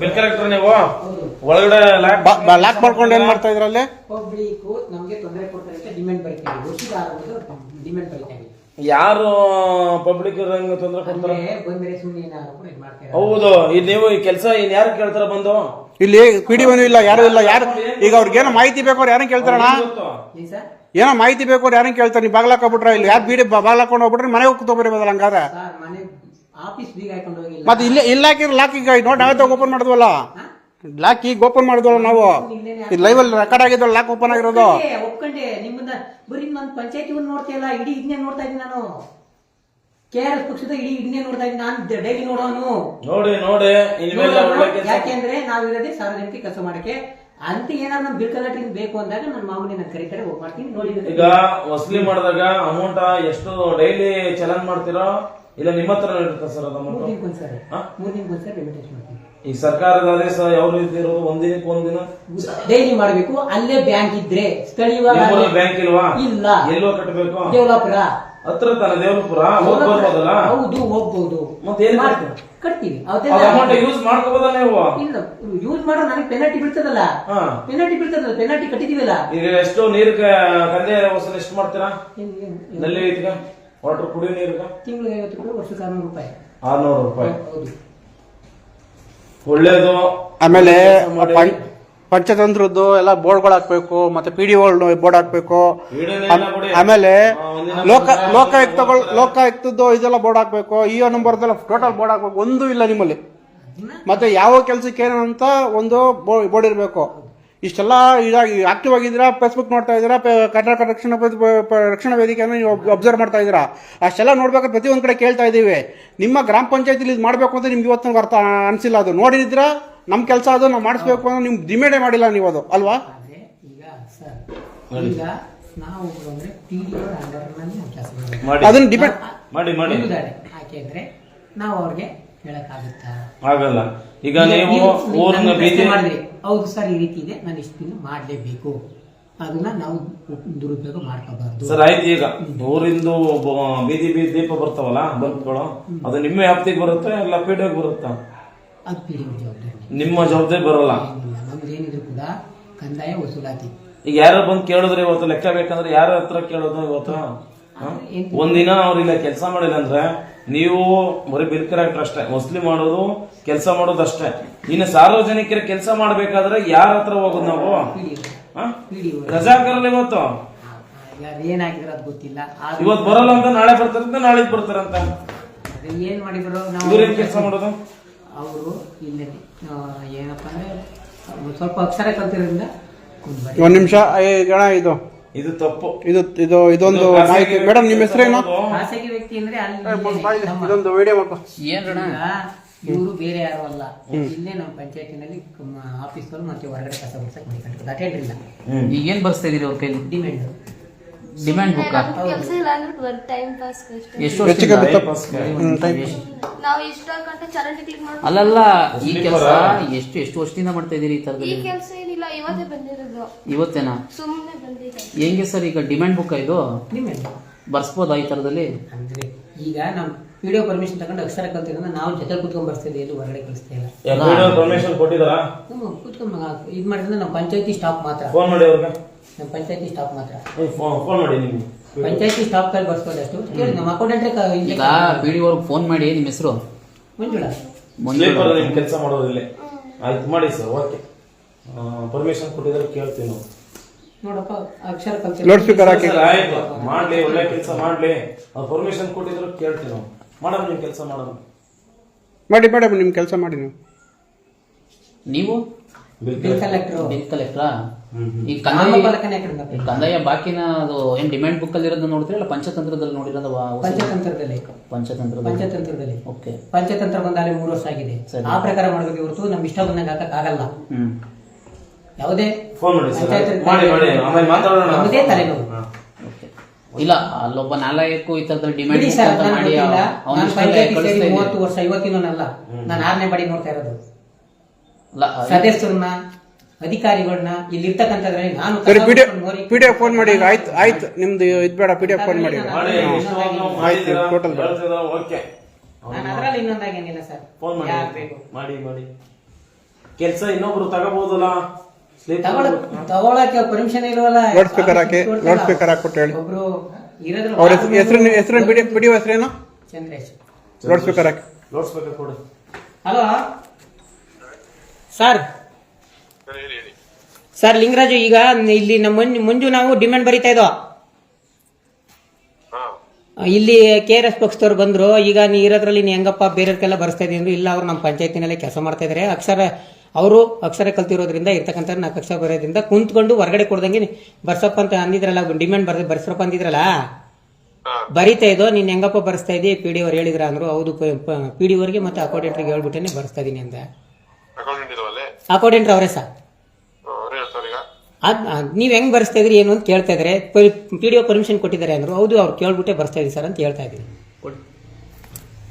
Bill collector ನೀವು? ಒಳಗಡೆ lac lock ಮಾಡ್ಕೊಂಡು ಏನ್ ಮಾಡ್ತಾ ಇದ್ರಲ್ಲಿ ಪಬ್ಲಿಕ್ ನಮಗೆ ತೊಂದರೆ ಕೊಡ್ತಾರೆ ಅಂತ ಡಿಮ್ಯಾಂಡ್ ಬರೀತಾ ಇದೆ ವರ್ಷದ ಡಿಮ್ಯಾಂಡ್ ಬರೀತಾ ಯಾರು ಪಬ್ಲಿಕ್ ತೊಂದರೆ ಕೊಡ್ತಾರೆ? ಬಂದ್ರೆ ಸುಮ್ಮನೆ ಏನಾದ್ರು ಕೂಡ ಇದ್ ಮಾಡ್ತಾರೆ ಹೌದು ಇದು ನೀವು ಈ ಕೆಲಸ ಇನ್ ಯಾರು ಕೇಳ್ತಾರ ಬಂದು? ಇಲ್ಲಿ ಪಿ ಡಿ ಇಲ್ಲ ಯಾರು ಇಲ್ಲ ಯಾರು ಈಗ ಅವ್ರಿಗೆ ಏನೋ ಮಾಹಿತಿ ಬೇಕು ಅವ್ರು ಯಾರನ್ನ ಕೇಳ್ತಾರಣ ಏನೋ ಮಾಹಿತಿ ಬೇಕು ಅವ್ರು ಯಾರನ್ನ ಕೇಳ್ತಾರೆ? ನೀವು ಬಾಗ್ಲಾಕ್ ಬಿಟ್ರ ಇಲ್ಲಿ. ಯಾರು ಬೀಡಿ ಬಾಗ್ಲಾಕೊಂಡು ಹೋಗ್ಬಿಟ್ರೆ ಮನೆಗೆ ಹೋಗಿ ತಗೋಬರ್ಬೋದಲ್ಲ ಮತ್ತೆ ಇಲ್ಲೇ ಇಲ್ಲ ಹಾಕಿದ್ರೆ ಲಾಕ್ ಈಗ ನೋಡಿ ನಾವೇ ಓಪನ್ ಮಾಡಿದ್ವಲ್ಲ? ಲಾಕ್ ಈಗ ಓಪನ್ ಮಾಡಿದ್ವಲ್ಲ ನಾವು? ಇದು ಲೈವ್ ಅಲ್ಲಿ ರೆಕಾರ್ಡ್ ಆಗಿದ್ವಲ್ಲ ಲಾಕ್ ಓಪನ್ ಆಗಿರೋದು? ಒಪ್ಕೊಂಡೆ, ನಿಮ್ಮನ್ನ ಬರೀ ನನ್ನ ಪಂಚಾಯತಿ ಒಂದು ನೋಡ್ತಿಯಲ್ಲ ಇಡೀ ಇದನ್ನೇ ನೋಡ್ತಾ ಇದ್ದೀನಿ ನಾನು. ಕೆ ಆರ್ ಎಸ್ ಪಕ್ಷದ ಇಡೀ ಇದನ್ನೇ ನೋಡ್ತಾ ಇದ್ದೀನಿ. ನಾನು ಡೈಲಿ ನೋಡೋನು. ನೋಡಿ ನೋಡಿ. ಯಾಕೆಂದ್ರೆ ನಾವು ಇರೋದೇ ಸಾರ್ವಜನಿಕ ಕೆಲಸ ಮಾಡಕ್ಕೆ. ಅಂತ ಏನಾದ್ರು ನಮ್ ಬಿಲ್ ಕಲೆಕ್ಟಿಂಗ್ ಬೇಕು ಅಂದಾಗ ನನ್ನ ಮಾಮೂಲಿ ನಾನು ಕರೀತಾರೆ ಹೋಗಿ ಮಾಡ್ತೀನಿ. ನೋಡಿ ಈಗ ವಸೂಲಿ ಮಾಡಿದಾಗ ಅಮೌಂಟ್ ಎಷ್ಟು ಡೈಲಿ ಚಲನ್ ಮಾಡ್ತೀರೋ? ಇಲ್ಲ ನಿಮ್ಮ ಹತ್ರ ಇರುತ್ತೆ ಸರ್ ಮೂರ್ ಅಮೌಂಟ್ ದಿನಕ್ಕೊಂದ್ಸರಿ ಹಾ? ಮೂರ್ ದಿನಕ್ಕೊಂದ್ಸರಿ ಮಾಡ್ತೀನಿ. ಈ ಸರ್ಕಾರದ ಆದೇಶ ಯಾವ ರೀತಿ ಇರೋದು? ಒಂದಿನಕ್ಕೆ ಒಂದಿನ ಡೈಲಿ ಮಾಡಬೇಕು ಅಲ್ಲೇ ಬ್ಯಾಂಕ್ ಇದ್ರೆ ಸ್ಥಳೀಯವಾಗಿ ಬ್ಯಾಂಕ್ ಇಲ್ವಾ? ಇಲ್ಲ. ಎಲ್ಲೋ ಕಟ್ಟಬೇಕು ಹತ್ರ ತಾನೆ ಹೋಗ್ ಬರ್ಬೋದಲ್ಲ ಹೌದು ಹೋಗ್ಬೋದು. ಮತ್ತೆ ಏನ್ ಮಾಡ್ತೀವಿ. ಮಾಡ್ತೀರ? ಕಟ್ತೀವಿ. ಅಮೌಂಟ್ ಯೂಸ್ ಮಾಡ್ಕೋಬೋದಾ ನೀವು? ಇಲ್ಲ ಯೂಸ್ ಮಾಡೋ ನನಗೆ ಪೆನಾಲ್ಟಿ ಬೀಳ್ತದಲ್ಲ. ಹಾ. ಪೆನಾಲ್ಟಿ ಬೀಳ್ತದಲ್ಲ ಪೆನಾಲ್ಟಿ ಕಟ್ಟಿದೀವಲ್ಲ. ಈಗ ಎಷ್ಟು ನೀರು ಕಂದೆ ವಸೂಲಿ ಎಷ್ಟು ಮಾಡ್ತೀರಾ? ಏನ್- ಏನ್- ಏನ್- ನಲ್ಲಿ ಐತಿಗ ವಾಟರ್ ಕುಡಿಯೋ ನೀರಿಗೆ ತಿಂಗಳಿಗೆ ಐವತ್ತು ರೂಪಾಯಿ ವರ್ಷಕ್ಕೆ ಆರ್ನೂರು ರೂಪಾಯಿ. ಆರ್ನೂರು ರೂಪಾಯಿ. ಹೌದು ಒಳ್ಳೇದು. ಆಮೇಲೆ. ಪಂ- ಪಂಚತಂತ್ರದ್ದು ಎಲ್ಲ ಬೋರ್ಡ್ಗಳು ಹಾಕ್ಬೇಕು ಮತ್ತೆ ಪಿ ಡಿ ಬೋರ್ಡ್ ಹಾಕ್ಬೇಕು. ಆಮ್- ಆಮೇಲೆ ಲೋಕ ಲೋಕಾಯುಕ್ತಗಳು ಲೋಕಾಯುಕ್ತದ್ದು ಇದೆಲ್ಲ ಬೋರ್ಡ್ ಹಾಕ್ಬೇಕು. ಇ ನಂಬರ್ದೆಲ್ಲ ಟೋಟಲ್ ಬೋರ್ಡ್ ಹಾಕ್ಬೇಕು. ಒಂದು ಇಲ್ಲ ನಿಮ್ಮಲ್ಲಿ. ಮತ್ತೆ ಯಾವ ಕೆಲಸಕ್ಕೆ ಏನಂತ ಒಂದು ಬೋರ್ಡ್ ಇರಬೇಕು. ಇಷ್ಟೆಲ್ಲ ಇದಾಗಿ ಆಕ್ಟಿವ್ ಆಗಿದ್ದೀರಾ? ಫೇಸ್ಬುಕ್ ನೋಡ್ತಾ ಇದ್ದೀರಾ? ಕರ್ನಾಟಕ ರಕ್ಷಣಾ ರಕ್ಷಣಾ ವೇದಿಕೆಯನ್ನು ನೀವು ಅಬ್ಸರ್ವ್ ಮಾಡ್ತಾ ಇದ್ದೀರಾ? ಅಷ್ಟೆಲ್ಲ ನೋಡ್ಬೇಕಾದ್ರೆ ಪ್ರತಿಯೊಂದು ಕಡೆ ಕೇಳ್ತಾ ಇದ್ದೀವಿ. ನಿಮ್ಮ ಗ್ರಾಮ ಪಂಚಾಯತಿಲಿ ಇದು ಮಾಡಬೇಕು ಅಂತ ನಿಮ್ಗೆ ಇವತ್ತು ಅರ್ಥ ಅನಿಸಿಲ್ಲ ಅದು. ನೋಡಿದ್ರ ನಮ್ಮ ಕೆಲಸ ಅದು ನಾವು ಮಾಡಿಸ್ಬೇಕು ಅನ್ನೋ ನಿಮ್ಗೆ ಡಿಮೇಡೇ ಮಾಡಿಲ್ಲ ನೀವು ಅದು. ಅಲ್ವಾ? ಅಂದ್ರೆ ಅದನ್ನ ಡಿಪೆಂಡ್ ಮಾಡಿ ಮಾಡಿ. ಯಾಕೆಂದ್ರೆ ನಾವು ಅವ್ರಿಗೆ ಹೇಳಕ್ಕಾಗುತ್ತಾ? ಆಗಲ್ಲ ಈಗ ನೀವು ಊರಿನ ಬೀದಿ ಮಾಡಿದ್ರಿ ಹೌದು ಸರ್ ಈ ರೀತಿ ಇದೆ. ನಾನು ಇಷ್ಟು ದಿನ ಮಾಡಲೇಬೇಕು. ಅದನ್ನ ನಾವು ದುರುಪಯೋಗ ಮಾಡ್ಕೋಬಾರ್ದು. ಸರ್ ಆಯ್ತು ಈಗ. ಊರಿಂದು ಬ- ಬೀದಿ ಬೀದಿ ದೀಪ ಬರ್ತಾವಲ್ಲ ಬಲ್ಪ್ಗಳು ಅದು ನಿಮ್ಮ ವ್ಯಾಪ್ತಿಗೆ ಬರುತ್ತೆ ಇಲ್ಲ ಪೀಡಿಯೋಗೆ ಬರುತ್ತಾ? ಅದು ಪಿ ಡಿ ಜವಾಬ್ದಾರಿ ನಿಮ್ಮ ಜವಾಬ್ದಾರಿ ಬರಲ್ಲ. ಏನಿಲ್ಲ ನಮ್ದು ಏನಿದ್ರು ಕೂಡ ಕಂದಾಯ ವಸೂಲಾತಿ. ಈಗ ಯಾರು ಬಂದು ಕೇಳಿದ್ರೆ ಇವತ್ತು ಲೆಕ್ಕ ಬೇಕಂದ್ರೆ ಯಾರ ಹತ್ರ ಕೇಳೋದು ಇವತ್ತು? ಹ? ಒಂದಿನ ಅವ್ರಿಲ್ಲ ಕೆಲಸ ಮಾಡಿಲ್ಲ ಅಂದ್ರೆ ನೀವು ಬರೀ ಬಿಲ್ ಕರೆಕ್ಟ್ ಅಷ್ಟೇ. ವಸೂಲಿ ಮಾಡೋದು ಕೆಲಸ ಮಾಡೋದು ಅಷ್ಟೇ. ಇನ್ನು ಸಾರ್ವಜನಿಕರ ಕೆಲಸ ಮಾಡ್ಬೇಕಾದ್ರೆ ಯಾರ ಹತ್ರ ಹೋಗೋದು ನಾವು? ರಜಾಕರಲ್ಲಿ ಇವತ್ತು? ಗೊತ್ತಿಲ್ಲ. ಇವತ್ತು ಬರಲ್ಲ ಅಂತ ನಾಳೆ ಬರ್ತಾರಂತ ನಾಳೆ ಬರ್ತಾರಂತ ಅದು ಏನ್ ಮಾಡಿದ್ರು ಇವ್ರೇನ್ ಕೆಲಸ ಮಾಡೋದು? ಅವರು ಇಲ್ಲೇ ಏನಪ್ಪ ಅಂದ್ರೆ ಸ್ವಲ್ಪ ಅಕ್ಷರ ಕಲ್ತಿರೋದ್ರಿಂದ ಒಂದ್ ನಿಮಿಷ ಗಣ ಇದು ಇದು ತಪ್ಪು. ಇದು ಇದು ಇದೊಂದು ಇದು ಮಾಹಿತಿ. ಮೇಡಮ್ ನಿಮ್ಮ ಹೆಸರೇನು ಖಾಸಗಿ ವ್ಯಕ್ತಿ ಅಂದ್ರೆ ಅಲ್ಲಿ ಇದೊಂದು ವಿಡಿಯೋ ಮಾಡ್ಕೊ. ಈಗ ಇವರು ಬೇರೆ ಯಾರು ಅಲ್ಲ. ಇಲ್ಲೇ ನಮ್ಮ ಪಂಚಾಯತಿನಲ್ಲಿ ಆಫೀಸ್ ಮತ್ತೆ ಹೊರಗಡೆ ಕಸ ಬಿಡ್ಸಕ್ ಮಾಡಿಕೊಂಡು ಅಟೆಂಡ್ ಇಲ್ಲ. ಹ್ಮ್. ಈಗೇನ್ ಬರ್ಸ್ತಾ ಇದೀರಿ ಅವ್ರ ಕೈಲಿ? ಡಿಮ್ಯಾಂಡ್ ಡಿಮ್ಯಾಂಡ್ ಬುಕ್ ಕೆಲಸ ಇಲ್ಲ ಅಂದ್ರೆ ಟೈಮ್ ಪಾಸ್ ಎಷ್ಟು ಹೆಚ್ಚಿಗೆ ನಾವು ಇಷ್ಟ ಗಂಟೆ ಚರಂಡಿ ಕ್ಲೀನ್ ಮಾಡ್ಬೇಕು ಅಲ್ಲಲ್ಲ ಈ ಕೆಲಸ ಎಷ್ಟು ಎಷ್ಟು ವರ್ಷದಿಂದ ಮಾಡ್ತಾ ಇದೀರಿ ಈ ಈ ತರದಲ್ಲಿ ಇವತ್ತೇ ಬಂದಿರೋದು. ಇವತ್ತೇನಾ? ಸುಮ್ಮನೆ ಬಂದಿದೆ. ಹೆಂಗೆ ಸರ್ ಈಗ ಡಿಮ್ಯಾಂಡ್ ಬುಕ್ ಇದು? ಬರ್ಸ್ಬೋದಾ ಈ ತರದಲ್ಲಿ? ಅಂದ್ರೆ ಈಗ ನಾವು ವಿಡಿಯೋ ಪರ್ಮಿಷನ್ ತಗೊಂಡು ಅಕ್ಷರ ಕಲ್ತಿದ್ರೆ ನಾವು ಜೊತೆ ಕುತ್ಕೊಂಡ್ ಬರ್ಸ್ತಿದ್ದೆ ಎಲ್ಲೂ ಹೊರಗಡೆ ಕಳಿಸ್ತಾ ಇಲ್ಲ. Video permission ಕೊಟ್ಟಿದಾರಾ? ಹ್ಮ್, ಕುತ್ಕೊಂಡ್ ಇದು ಮಾಡಿದ್ರೆ ನಮ್ಮ ಪಂಚಾಯತಿ ಸ್ಟಾಫ್ ಮಾತ್ರ. ಫೋನ್ ಮಾಡಿ ಅವ್ರಿಗೆ. ನಮ್ಮ ಪಂಚಾಯತಿ ಸ್ಟಾಫ್ ಮಾತ್ರ. ಫೋನ್ ಮಾಡಿ ನೀವು ಪಂಚಾಯತಿ ಸ್ಟಾಫ್ ಕೈಲಿ ಬರ್ಸ್ಬೋದು ಅಷ್ಟು. ಕೇಳಿ ನಮ್ಮ ಅಕೌಂಟೆಂಟ್ರೆ ಈಗ ಬಿ ಡಿ ಅವ್ರಿಗೆ ಫೋನ್ ಮಾಡಿ ನಿಮ್ಮ ಹೆಸರು? ಮಂಜುಳಾ. ಮಂಜುಳಾ. ನಿಮ್ ಕೆಲಸ ಮಾಡೋದಿಲ್ಲ ಆಯ್ತು ಮಾಡಿ ಸರ್ ಓಕೆ. ಪರ್ಮಿಷನ್ ಕೊಟ್ಟಿದ್ರೆ ಕೇಳ್ತೀವಿ ನಾವು. ನೋಡಪ್ಪ ಅಕ್ಷರ ಲೌಡ್ ಸ್ಪೀಕರ್ ಹಾಕಿ. ಸರ್, ಆಯ್ತು. ಮಾಡ್ಲಿ ಒಳ್ಳೆ ಕೆಲಸ ಮಾಡ್ಲಿ. ಅವ್ರು ಪರ್ಮಿಷನ್ ಕೊಟ್ಟಿದ್ರು ಕೇಳ್ತೀವಿ ನಾವು. ಮಾಡೋಣ ನೀವು ಕೆಲಸ ಮಾಡೋಣ ಮಾಡಿ ಮೇಡಮ್ ನಿಮ್ಮ ಕೆಲಸ ಮಾಡಿ ನೀವು. ನೀವು? ಬಿಲ್ ಕಲೆಕ್ಟರ್ ಬಿಲ್ ಕಲೆಕ್ಟರಾ. ಈ. ಈ ಕಂದಾಯ ಬಾಕಿನ ಅದು ಏನ್ ಡಿಮ್ಯಾಂಡ್ ಬುಕ್ ಅಲ್ಲಿ ಇರೋದನ್ನ ನೋಡ್ತೀರಾ ಇಲ್ಲ ಪಂಚತಂತ್ರದಲ್ಲಿ ನೋಡಿರೋದು ಪಂಚತಂತ್ರದಲ್ಲಿ. ಪಂಚತಂತ್ರ ಪಂಚತಂತ್ರದಲ್ಲಿ. ಓಕೆ ಪಂಚತಂತ್ರ ಬಂದಾಗಲೇ ಮೂರು ವರ್ಷ ಆಗಿದೆ. ಸರಿ. ಆ ಪ್ರಕಾರ ಮಾಡಬೇಕು ಇವತ್ತು ನಮ್ ಇಷ್ಟ ಬಂದಂಗೆ ಹಾಕಕ್ ಆಗಲ್ಲ ಹ್ಮ್. ಯಾವುದೇ ಫೋನ್ ಮಾಡಿ ಸರ್. ಪಂಚಾಯತ್ ಮಾಡಿ ಮಾಡಿ. ಆಮೇಲೆ ಮಾತಾಡೋಣ. ನಮ್ಮದೇ ತಲೆನೋವು. ಓಕೆ ಇಲ್ಲ ಅಲ್ಲೊಬ್ಬ ನಾಲಾಯಕ್ಕೂ ಈ ತರದ ಡಿಮ್ಯಾಂಡ್ ಬಿಡಿ ಸರ್ ಮಾಡಿ ಗೊತ್ತಿಲ್ಲ. ಅವನ ನಾನು ಪಂಚಾಯತಿ ಸೇರಿ ಮೂವತ್ತು ವರ್ಷ ಇವತ್ತಿನಲ್ಲ ನಾನು ಆರನೇ ಬಾಡಿ ನೋಡ್ತಾ ಇರೋದು. ಸದಸ್ಯರನ್ನ ಅಧಿಕಾರಿಗಳನ್ನ ಇಲ್ಲಿ ಇರ್ತಕ್ಕಂಥದ್ರಲ್ಲಿ ನಾನು ಸರಿ ಪಿ ಡಿ ಹೊಡ್ಕೊಂಡು ಮೋರಿ- ಪಿ ಡಿ ಎಫ್ ಫೋನ್ ಮಾಡಿ ಈಗ ಆಯ್ತು. ಆಯ್ತು. ನಿಮ್ದು ಇದು ಬೇಡ ಪಿ ಡಿ ಎಫ್ ಫೋನ್ ಮಾಡಿ ಈಗ. ಮಾಡಿ ಇಷ್ಟೊಂದು ಮಾಡಿದ್ದೀರಾ? total ಬೇಡ. ಹೇಳ್ತಿದ್ದೀರಾ? ಓಕೆ. ನಾನು ಅದರಲ್ಲಿ ಇನ್ನೊಂದಾಗೇನಿಲ್ಲ ಸರ್. ಫೋನ್ ಮಾಡಿ. ಬೇಕು? ಮಾಡಿ ಮಾಡಿ. ಕೆಲಸ ಇನ್ನೊಬ್ರು ತಗೋಬಹುದಲ್ಲ ತಗೊಳಕ್ಕೆ ಪರ್ಮಿಷನ್ ಇಲ್ವಲ್ಲ? ಲೌಡ್ ಸ್ಪೀಕರ್ ಹಾಕಿ ಲೌಡ್ ಸ್ಪೀಕರ್ ಹಾಕ್ಬಿಟ್ಟು ಹೇಳಿ. ಒಬ್ರು ಇರೋದ್ರ ಅವ್ರ ಹೆಸರು ಹೆಸರು ಬಿಡಿ ಬಿಡಿ ಹೆಸರೇನು ಚಂದ್ರೇಶ್. ಲೌಡ್ ಸ್ಪೀಕರ್ ಹಾಕಿ. ಲೌಡ್ ಸ್ಪೀಕರ್ ಕೊಡು. ಹಲೋ ಸರ್ ಸರ್ ಲಿಂಗರಾಜು ಈಗ ಇಲ್ಲಿ ನಮ್ಮ ಮುಂಜು ನಾವು ಡಿಮ್ಯಾಂಡ್ ಬರೀತಾ ಇದ್ದೋ ಇಲ್ಲಿ ಕೆ ಆರ್ ಎಸ್ ಪಕ್ಷದವ್ರು ಬಂದ್ರು. ಈಗ ನೀ ಇರೋದ್ರಲ್ಲಿ ನೀ ಹೆಂಗಪ್ಪ ಬೇರೆಯವ್ರಿಗೆಲ್ಲ ಬರ್ಸ್ತಾ ಇದ್ದೀನಿ ಅಂದ್ರು. ಇಲ್ಲ ಅವ್ರು ನಮ್ಮ ಪಂಚಾಯತಿನಲ್ಲೇ ಕೆಲಸ ಮಾಡ್ತಾ ಇದಾರೆ. ಅಕ್ಷರ ಅವರು ಅಕ್ಷರ ಕಲ್ತಿರೋದ್ರಿಂದ ಇರ್ತಕ್ಕಂಥ ನಾಲ್ಕು ಅಕ್ಷರ ಬರೋದ್ರಿಂದ ಕುಂತ್ಕೊಂಡು ಹೊರಗಡೆ ಕೊಡ್ದಂಗೆ ಬರ್ಸಪ್ಪ ಅಂತ ಅಂದಿದ್ರಲ್ಲ ಡಿಮ್ಯಾಂಡ್ ಬರ್ದ ಬರ್ಸ್ರಪ್ಪ ಅಂದಿದ್ರಲ್ಲ? ಬರಿತಾ ಇದ್ದೋ ನೀನ್ ಹೆಂಗಪ್ಪ ಬರ್ಸ್ತಾ ಇದ್ದೀ ಪಿ ಡಿ ಅವ್ರು ಹೇಳಿದ್ರ ಅಂದ್ರು ಹೌದು ಪಿ ಡಿ ಅವ್ರಿಗೆ ಮತ್ತೆ ಅಕೌಂಟೆಂಟ್ರಿಗೆ ಹೇಳ್ಬಿಟ್ಟೇನೆ ಬರ್ಸ್ತಾ ಇದೀನಿ ಅಂತ ಅಕೌಂಟೆಂಟ್ ಅವರೇ ಸರ್ ಅವ್ರು ಹೇಳ್ತಾರೆ ಈಗ. ಅದ್ ಅದ್ ನೀವ್ ಹೆಂಗ್ ಬರ್ಸ್ತಾ ಇದ್ರಿ ಏನು ಅಂತ ಕೇಳ್ತಾ ಇದ್ರೆ. ಪಿ ಡಿ ಒ ಪರ್ಮಿಷನ್ ಕೊಟ್ಟಿದ್ದಾರೆ ಅಂದ್ರು. ಹೌದು ಅವ್ರು ಕೇಳ್ಬಿಟ್ಟೆ ಬರ್ಸ್ತಾ ಇದೀವಿ ಸರ್ ಅಂತ ಹೇಳ್ತಾ ಇದೀನಿ ನೀನೇ ಕಪ್ ಬರ್ಸ್ಬೋದೆ ಅವ್ರಿಗೆ ಮಾಡಿ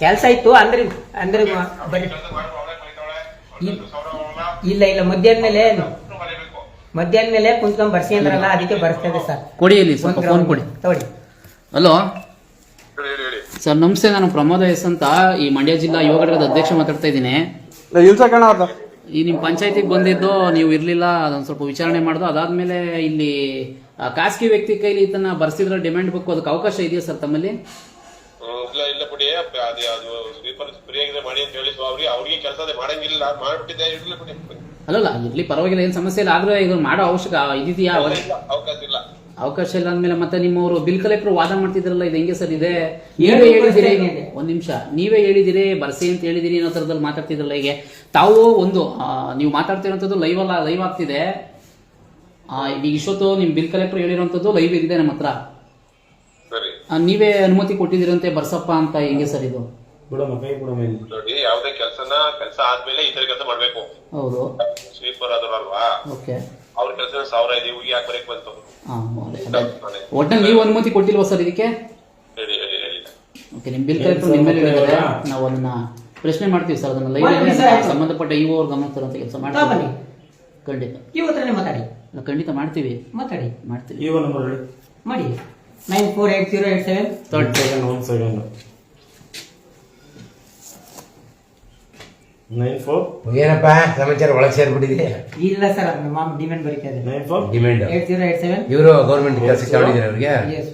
ಕೆಲಸ ಇತ್ತು ಅಂದ್ರೆ ಅಂದ್ರೆ ಇಲ್ಲ ಇಲ್ಲ ಮಧ್ಯಾಹ್ನ ಮೇಲೆ ಮಧ್ಯಾಹ್ನ ಮೇಲೆ ಕುಂತ್ಕೊಂಡ್ ಬರ್ಸಿ ಅಂದ್ರಲ್ಲ ಅದಕ್ಕೆ ಬರ್ಸ್ತದೆ ಸರ್. ಕೊಡಿ ಇಲ್ಲಿ ಸ್ವಲ್ಪ ಫೋನ್ ಕೊಡಿ. ತಗೊಳ್ಳಿ. ಹಲೋ? ಸರ್ ನಮಸ್ತೆ ನಾನು ಪ್ರಮೋದ ಎಸ್ ಅಂತ ಈ ಮಂಡ್ಯ ಜಿಲ್ಲಾ ಯುವ ಘಟಕದ ಅಧ್ಯಕ್ಷ ಮಾತಾಡ್ತಾ ಇದ್ದೀನಿ. ಈ ನಿಮ್ಮ ಪಂಚಾಯತಿಗೆ ಬಂದಿದ್ದು ನೀವು ಇರಲಿಲ್ಲ ಅದೊಂದು ಸ್ವಲ್ಪ ವಿಚಾರಣೆ ಮಾಡ್ದು ಅದಾದ್ಮೇಲೆ ಇಲ್ಲಿ ಖಾಸಗಿ ವ್ಯಕ್ತಿ ಕೈಲಿ ಇದನ್ನ ಬರ್ಸಿದ್ರೆ ಡಿಮ್ಯಾಂಡ್ ಬುಕ್ ಅದಕ್ಕೆ ಅವಕಾಶ ಇದೆಯಾ ಸರ್ ತಮ್ಮಲ್ಲಿ? ಅಲ್ಲ ಇಲ್ಲ ಇಲ್ಲ ಬಿಡಿ. ಅದ್- ಅದು ಅದು ಸ್ಲೀಪರ್ ಫ್ರೀ ಆಗಿದೆ ಮಾಡಿ ಅಂತ ಹೇಳಿ ಸೊ ಅವ್ರಿಗೆ ಅವ್ರಿಗೆ ಕೆಲಸ ಅದೇ ಮಾಡಂಗಿಲ್ಲ. ಮಾಡ್ಬಿಟ್ಟಿದೆ ಇರ್ಲಿ ಬಿಡಿ. ಅಲ್ಲಲ್ಲ ಇರ್ಲಿ ಪರವಾಗಿಲ್ಲ ಏನು ಸಮಸ್ಯೆ ಇಲ್ಲ. ಆದ್ರೆ ಇದು ಮಾಡೋ ಅವಶ್ಯಕ ಇದೆಯಾ ಅವಕಾಶ ಇಲ್ಲ. ಅವಕಾಶ ಇಲ್ಲ ಅಂದ್ಮೇಲೆ ಮತ್ತೆ ನಿಮ್ಮವರು ಬಿಲ್ ಕಲೆಕ್ಟರ್ ವಾದ ಮಾಡ್ತಿದ್ರಲ್ಲ ಇದು ಹೆಂಗೆ ಸರ್ ಇದೆ? ನೀವೇ ಏನು ಹೇಳಿದಿರಿ. ಒಂದ್ ನಿಮಿಷ. ನೀವೇ ಹೇಳಿದಿರಿ ಬರ್ಸಿ ಅಂತ ಹೇಳಿದಿರಿ ಅನ್ನೋ ತರದಲ್ಲಿ ಮಾತಾಡ್ತಿದ್ರಲ್ಲ ಹೀಗೆ. ತಾವು ಒಂದು ನೀವು ಮಾತಾಡ್ತಿರೋಂಥದ್ದು ಲೈವ್ ಅಲ್ಲ ಲೈವ್ ಆಗ್ತಿದೆ. ಈಗ ಇಷ್ಟೊತ್ತು ನಿಮ್ ಬಿಲ್ ಕಲೆಕ್ಟರ್ ಹೇಳಿರೋಂಥದ್ದು ಲೈವ್ ಇದೆ ನಮ್ಮ ಹತ್ರ. ಸರಿ. ಆ, ನೀವೇ ಅನುಮತಿ ಕೊಟ್ಟಿದ್ದೀರಂತೆ ಬರ್ಸಪ್ಪ ಅಂತ ಹೆಂಗೆ ಸರ್ ಇದು? ಬಿಡಮ್ಮ ಕೈ ಬಿಡಮ್ಮ ಇಲ್ಲಿ. ನೋಡಿ ಯಾವ್ದೇ ಕೆಲಸನ ಕೆಲಸ ಆದ್ಮೇಲೆ ಈ ತರ ಕೆಲಸ ಮಾಡ್ಬೇಕು. ಹೌದು. ಸ್ವೀಪರ್ ಅದರಲ್ವಾ ಓಕೆ. ಅವ್ರ ಕೆಲಸ ಸಾವಿರ ಇದೆ ಇವ್ರಿಗೆ ಯಾಕೆ ಬರೀಕ್ ಬಂತು? ಒಟ್ಟಲ್ಲಿ ನೀವು ಅನುಮತಿ ಕೊಟ್ಟಿಲ್ವಾ ಸರ್ ಇದಕ್ಕೆ? ಹೇಳಿ ಹೇಳಿ ಹೇಳಿ. ಓಕೆ ನಿಮ್ ಬಿಲ್ ಕಲೆಕ್ಟರ್ ನಿಮ್ಮ ಮೇಲೆ ಹೇಳಿದ್ದಾರೆ. ನಾವು ಅದನ್ನ ಪ್ರಶ್ನೆ ಮಾಡ್ತೀವಿ ಸರ್ ಅದನ್ನ ಲೈವ್. ಸಂಬಂಧಪಟ್ಟ ಇವು ಅವ್ರ ಗಮನ ತರುವಂತ ಕೆಲಸ ಮಾಡ್ತೀವಿ. ಖಂಡಿತ. ಇವತ್ತನೇ ಮಾತಾಡಿ. ನಾವು ಖಂಡಿತ ಮಾಡ್ತೀವಿ. ಮಾತಾಡಿ. ಮಾಡ್ತೀವಿ. ಇವ ನಂಬರ್ ಹೇಳಿ. ಮಾಡಿ. Nine four eight zero eight seven. Third second one second nine four? ಏನಪ್ಪ ಸಮಾಚಾರ ಒಳಗೆ ಸೇರ್ಬಿಟ್ಟಿದೆ? ಇಲ್ಲ ಸರ್ ನಮ್ಮ ನಮ್ಮ ಡಿಮ್ಯಾಂಡ್ ಬರೀತಾ ಇದೆ. Nine four? Demand eight zero eight seven. ಇವರು ಗೌರ್ಮೆಂಟ್ ಕೆಲಸಕ್ಕೆ ತಗೊಂಡಿದ್ದಾರೆ ಅವ್ರಿಗೆ? Yes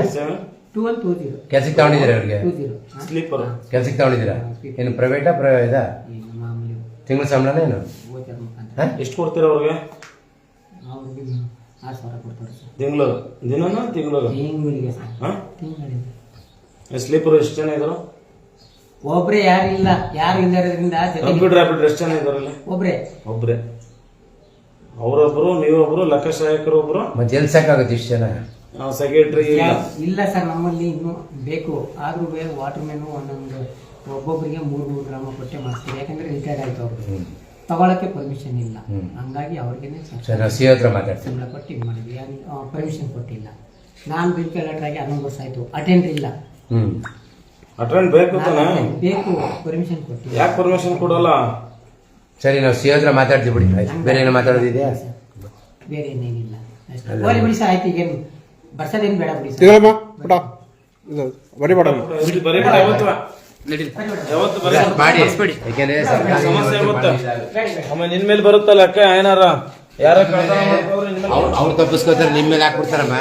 eight seven two one two zero ಕೆಲ್ಸಕ್ಕೆ ತಗೊಂಡಿದ್ದಾರೆ ಅವ್ರಿಗೆ? ಟೂ ಜೀರೋ ಸ್ಲೀಪರ್ ಕೆಲ್ಸಕ್ಕೆ ತಗೊಂಡಿದ್ದೀರಾ? ಏನು ಪ್ರೈವೇಟಾ ಪ್ರೈವೇಟಾ ತಿಂಗಳ ಸಂಬಳನೇ ಏನು? ಓದ್ಯಾರ ಮುಖಾಂತರ ಹಾ? ಎಷ್ಟು ಕೊಡ್ತೀರ ಅವ್ರಿಗೆ? ಅವ್ರಿಗೆ ಆರು ಸಾವಿರ ಕೊಡ್ತಾರೆ ಸರ್. ತಿಂಗಳು ದಿನನ ತಿಂಗಳು ತಿಂಗಳಿಗೆ ಸರ್ ಹಾ? ತಿಂಗಳಿಗೆ. ಸ್ಲೀಪರ್ ಎಷ್ಟು ಜನ ಇದ್ರು? ಒಬ್ರೇ ಯಾರಿಲ್ಲ ಯಾರು ಇಲ್ಲದ್ರಿಂದ ಕಂಪ್ಯೂಟರ್ ಆಪರೇಟರ್ ಎಷ್ಟು ಜನ ಇದಾರಲ್ಲಿ ಒಬ್ರೇ. ಒಬ್ರೆ. ಅವರೊಬ್ರು ನೀವೊಬ್ರು ಲೆಕ್ಕ ಸಹಾಯಕರು ಒಬ್ರು ಮತ್ತೆ ಎಲ್ಲಿ ಸಾಕಾಗುತ್ತೆ ಇಷ್ಟು ಜನ. ಸೆಕ್ರೆಟರಿ ಇಲ್ಲ. ಇಲ್ಲ ಸರ್ ನಮ್ಮಲ್ಲಿ ಇನ್ನೂ ಬೇಕು. ಆದ್ರೂ ವಾಟರ್ ಮ್ಯಾನು ಒಂದೊಂದು ಒಬ್ಬೊಬ್ಬರಿಗೆ ಮೂರು ಮೂರು ಗ್ರಾಮ ಕೊಟ್ಟೆ ಮಾಡ್ತೀವಿ. ಯಾಕಂದ್ರೆ ರಿಟೈರ್ಡ್ ಆಯ್ತು ಅವ್ರಿಗೆ ತಗೊಳಕ್ಕೆ ಪರ್ಮಿಷನ್ ಇಲ್ಲ. ಹಂಗಾಗಿ ಅವ್ರಿಗೆ ಸಂಬಳ ಕೊಟ್ಟು ಇದು ಮಾಡಿದ್ವಿ. ಪರ್ಮಿಷನ್ ಕೊಟ್ಟಿಲ್ಲ. ನಾನು ಬಿಲ್ ಕಲೆಕ್ಟರ್ ಆಗಿ ಹನ್ನೊಂದು ವರ್ಷ ಆಯ್ತು. ಅಟೆಂಡ್ ಇಲ್ಲ. ಅಟೆಂಡ್ ಬೇಕು ಬೇಕು. ಪರ್ಮಿಷನ್ ಕೊಟ್ಟಿಲ್ಲ. ಯಾಕೆ ಪರ್ಮಿಷನ್ ಕೊಡಲ್ಲ? ಸರಿ ನಾವು ಸಿ ಹತ್ರ ಮಾತಾಡ್ತೀವಿ ಬಿಡಿ. ಆಯ್ತು. ಬೇರೆ ಏನೋ ಮಾತಾಡೋದಿದೆಯಾ? ಬೇರೆ ಏನೇನಿಲ್ಲ. ಅಷ್ಟೇ. ಬಿಡಿ ಸರ್ ಆಯ್ತು. ಈಗೇನು ಬರ್ಸೋದೇನು ಬೇಡ ಬಿಡಿ ಸರ್. ಬರೀ ಬೇಡಮ್ಮ ಸಮಸ್ಯೆ ಆಗುತ್ತೆ. ಆಮೇಲೆ ನಿನ್ ಮೇಲೆ ಬರುತ್ತಲ್ಲ ಅಕ್ಕ ಏನಾರ ಯಾರ ಅವ್ರು ತಪ್ಪಿಸ್ಕೋತಾರೆ ನಿಮ್ಮ ಮೇಲೆ ಹಾಕ್ಬಿಡ್ತಾರಮ್ಮ.